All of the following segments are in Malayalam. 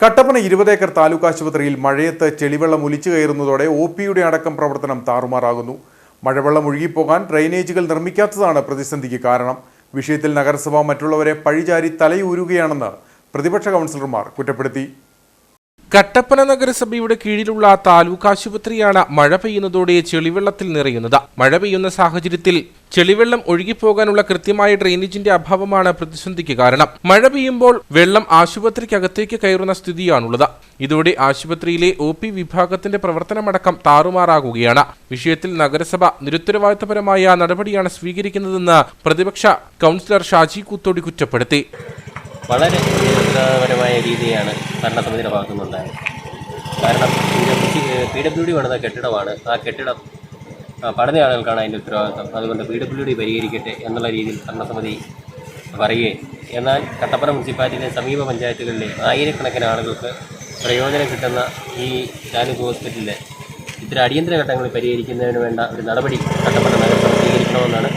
കട്ടപ്പന ഇരുപതേക്കർ താലൂക്ക് ആശുപത്രിയിൽ മഴയത്ത് ചെളിവെള്ളം ഒലിച്ചു കയറുന്നതോടെ ഒ പിയുടെ അടക്കം പ്രവർത്തനം താറുമാറാകുന്നു. മഴവെള്ളം ഒഴുകിപ്പോകാൻ ഡ്രെയിനേജുകൾ നിർമ്മിക്കാത്തതാണ് പ്രതിസന്ധിക്ക് കാരണം. വിഷയത്തിൽ നഗരസഭ മറ്റുള്ളവരെ പഴിചാരി തലയൂരുകയാണെന്ന് പ്രതിപക്ഷ കൗൺസിലർമാർ കുറ്റപ്പെടുത്തി. കട്ടപ്പന നഗരസഭയുടെ കീഴിലുള്ള താലൂക്ക് ആശുപത്രിയാണ് മഴ പെയ്യുന്നതോടെ ചെളിവെള്ളത്തിൽ നിറയുന്നത്. മഴ പെയ്യുന്ന സാഹചര്യത്തിൽ ചെളിവെള്ളം ഒഴുകിപ്പോകാനുള്ള കൃത്യമായ ഡ്രെയിനേജിന്റെ അഭാവമാണ് പ്രതിസന്ധിക്ക് കാരണം. മഴ പെയ്യുമ്പോൾ വെള്ളം ആശുപത്രിക്കകത്തേക്ക് കയറുന്ന സ്ഥിതിയാണുള്ളത്. ഇതോടെ ആശുപത്രിയിലെ ഒ പി വിഭാഗത്തിന്റെ പ്രവർത്തനമടക്കം താറുമാറാകുകയാണ്. വിഷയത്തിൽ നഗരസഭ നിരുത്തരവാദിത്തപരമായ നടപടിയാണ് സ്വീകരിക്കുന്നതെന്ന് പ്രതിപക്ഷ കൗൺസിലർ ഷാജി കൂത്തോടി കുറ്റപ്പെടുത്തി. വളരെ നിരുത്തരവാദപരമായ രീതിയാണ് ഭരണസമിതിയുടെ ഭാഗത്തുനിന്നുണ്ടായത്. കാരണം പി ഡബ്ല്യു ഡി പണിത കെട്ടിടമാണ്. ആ കെട്ടിടം പഠന ആളുകൾക്കാണ് അതിന്റെ ഉത്തരവാദിത്വം അതുകൊണ്ട് പി ഡബ്ല്യു ഡി പരിഹരിക്കട്ടെ എന്നുള്ള രീതിയിൽ ഭരണസമിതി പറയുകയും എന്നാൽ കട്ടപ്പന മുനിസിപ്പാലിറ്റിയിലെ സമീപ പഞ്ചായത്തുകളിലെ ആയിരക്കണക്കിന് ആളുകൾക്ക് പ്രയോജനം കിട്ടുന്ന ഈ താലൂക്ക് ഹോസ്പിറ്റലിലെ ഇത്തരം അടിയന്തര ഘട്ടങ്ങൾ പരിഹരിക്കുന്നതിന് വേണ്ട ഒരു നടപടി കട്ടപ്പന നഗരസഭ സ്വീകരിക്കണമെന്നാണ്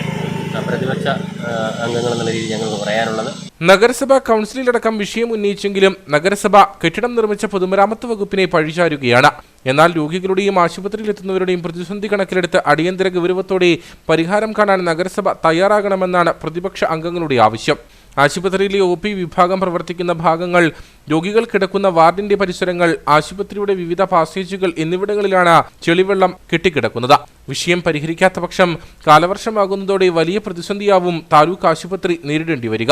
ആ, പ്രതിപക്ഷ ആ, അംഗങ്ങൾ എന്നുള്ള രീതിയിൽ ഞങ്ങൾക്ക് പറയാനുള്ളത്. നഗരസഭാ കൗൺസിലിലടക്കം വിഷയം ഉന്നയിച്ചെങ്കിലും നഗരസഭ കെട്ടിടം നിർമ്മിച്ച പൊതുമരാമത്ത് വകുപ്പിനെ പഴിചാരുകയാണ്. എന്നാൽ രോഗികളുടെയും ആശുപത്രിയിലെത്തുന്നവരുടെയും പ്രതിസന്ധി കണക്കിലെടുത്ത് അടിയന്തര ഗൗരവത്തോടെ പരിഹാരം കാണാൻ നഗരസഭ തയ്യാറാകണമെന്നാണ് പ്രതിപക്ഷ അംഗങ്ങളുടെ ആവശ്യം. ആശുപത്രിയിലെ ഒ പി വിഭാഗം പ്രവർത്തിക്കുന്ന ഭാഗങ്ങൾ രോഗികൾ കിടക്കുന്ന വാർഡിന്റെ പരിസരങ്ങൾ ആശുപത്രിയുടെ വിവിധ പാസേജുകൾ എന്നിവിടങ്ങളിലാണ് ചെളിവെള്ളം കെട്ടിക്കിടക്കുന്നത്. വിഷയം പരിഹരിക്കാത്ത പക്ഷം കാലവർഷമാകുന്നതോടെ വലിയ പ്രതിസന്ധിയാവും താലൂക്ക് ആശുപത്രി നേരിടേണ്ടി വരിക.